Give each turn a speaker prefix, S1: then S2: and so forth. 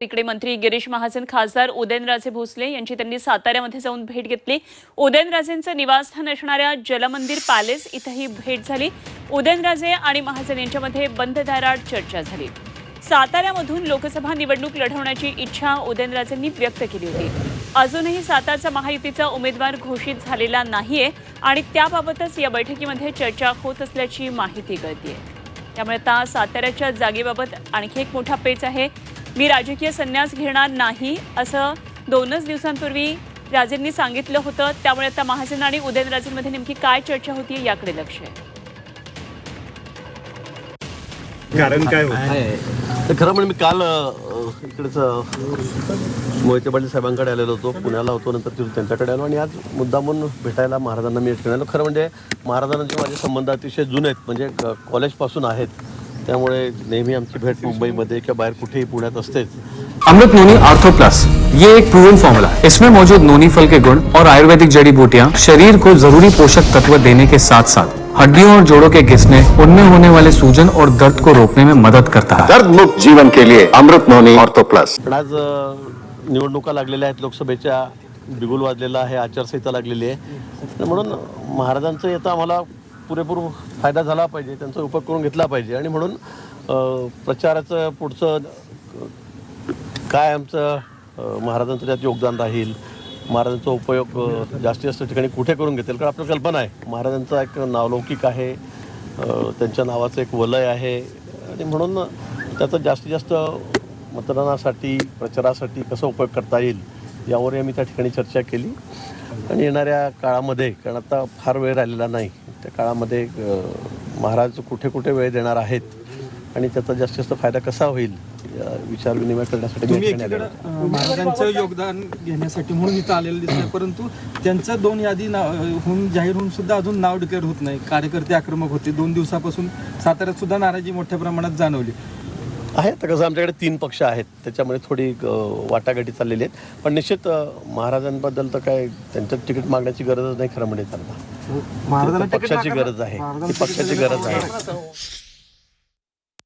S1: इकडे मंत्री गिरीश महाजन खासदार उदयनराजे भोसले यांची त्यांनी साताऱ्यामध्ये जाऊन भेट घेतली. उदयनराजेंचं निवासस्थान असणाऱ्या जलमंदिर पॅलेस इथंही भेट झाली. उदयनराजे आणि महाजन यांच्यामध्ये बंद चर्चा झाली. साताऱ्यामधून लोकसभा निवडणूक लढवण्याची इच्छा उदयनराजेंनी व्यक्त केली होती. अजूनही सातारचा महायुतीचा उमेदवार घोषित झालेला नाहीये आणि त्याबाबतच या बैठकीमध्ये चर्चा होत असल्याची माहिती कळतीये. त्यामुळे आता साताऱ्याच्या जागेबाबत आणखी एक मोठा पेच आहे. मी राजकीय संन्यास घेणार नाही असं दोनच दिवसांपूर्वी राजेंनी सांगितलं होतं. त्यामुळे आता महाजन आणि उदयनराजेंमध्ये नेमकी काय चर्चा होती याकडे लक्ष आहे.
S2: कारण काय
S3: तर खरं म्हणजे मी काल इकडेच मोहिते पाटील साहेबांकडे आलेलो होतो पुण्याला होतो नंतर तिथून त्यांच्याकडे आलो आणि आज मुद्दामून भेटायला महाराजांना मी आलो खरं म्हणजे महाराजांचे माझे संबंध अतिशय जुने आहेत म्हणजे कॉलेजपासून आहेत. त्यामुळे नेहमी आमची भेट मुंबईमध्ये किंवा बाहेर कुठेही पुण्यात असतेच.
S4: अमृत नोनी आर्थो प्लस ये एक प्रूवन फॉर्मूला है इसमें मौजूद नोनी फल के गुण और आयुर्वेदिक जड़ी बूटियां शरीर को जरूरी पोषक तत्व देने के साथ साथ हड्डियों और जोड़ों के घिसने उनमें होने वाले सूजन और दर्द को रोकने में मदद करता है।
S5: दर्द मुक्त जीवन के लिए अमृत नोनी ऑर्थो प्लस।
S3: पण आज निवडणुका लागलेल्या आहेत लोकसभेच्या बिगुल वाजलेला आहे आचारसंहिता लागलेली आहे. म्हणून महाराजांचं याचा आम्हाला पुरेपूर फायदा झाला पाहिजे त्यांचा उपयोग करून घेतला पाहिजे. आणि म्हणून प्रचाराचं पुढचं काय आमचं महाराजांचं त्यात योगदान राहील महाराजांचा उपयोग जास्तीत जास्त ठिकाणी कुठे करून घेतील? कारण आपली कल्पना आहे. महाराजांचा एक नावलौकिक आहे त्यांच्या नावाचं एक वलय आहे. आणि म्हणून त्याचा जास्तीत जास्त मतदानासाठी प्रचारासाठी कसा उपयोग करता येईल यावरही आम्ही त्या ठिकाणी चर्चा केली. आणि येणाऱ्या काळामध्ये कारण आता फार वेळ राहिलेला नाही त्या काळामध्ये महाराज कुठे कुठे वेळ देणार आहेत आणि त्याचा जास्तीत जास्त फायदा कसा होईल या विचार विनिमय करण्यासाठी
S6: एकीकडे. अं, महाराजांचं योगदान घेण्यासाठी म्हणून इथं आलेलं दिसतंय परंतु त्यांचं दोन यादी नाव होऊन जाहीर होऊन सुद्धा अजून नाव डिक्लेअर होत नाही. कार्यकर्ते आक्रमक होते. दोन दिवसापासून साताऱ्यात सुद्धा नाराजी मोठ्या प्रमाणात जाणवली.
S3: आहे तर कसं आमच्याकडे तीन पक्ष आहेत. त्याच्यामध्ये थोडी अ, वाटाघाटी चाललेली आहेत. पण निश्चित अ, महाराजांबद्दल तर काय त्यांच्यात तिकीट मागण्याची गरजच नाही खरं म्हणजे त्यांना. ती तर पक्षाची गरज आहे. ती पक्षाची गरज आहे.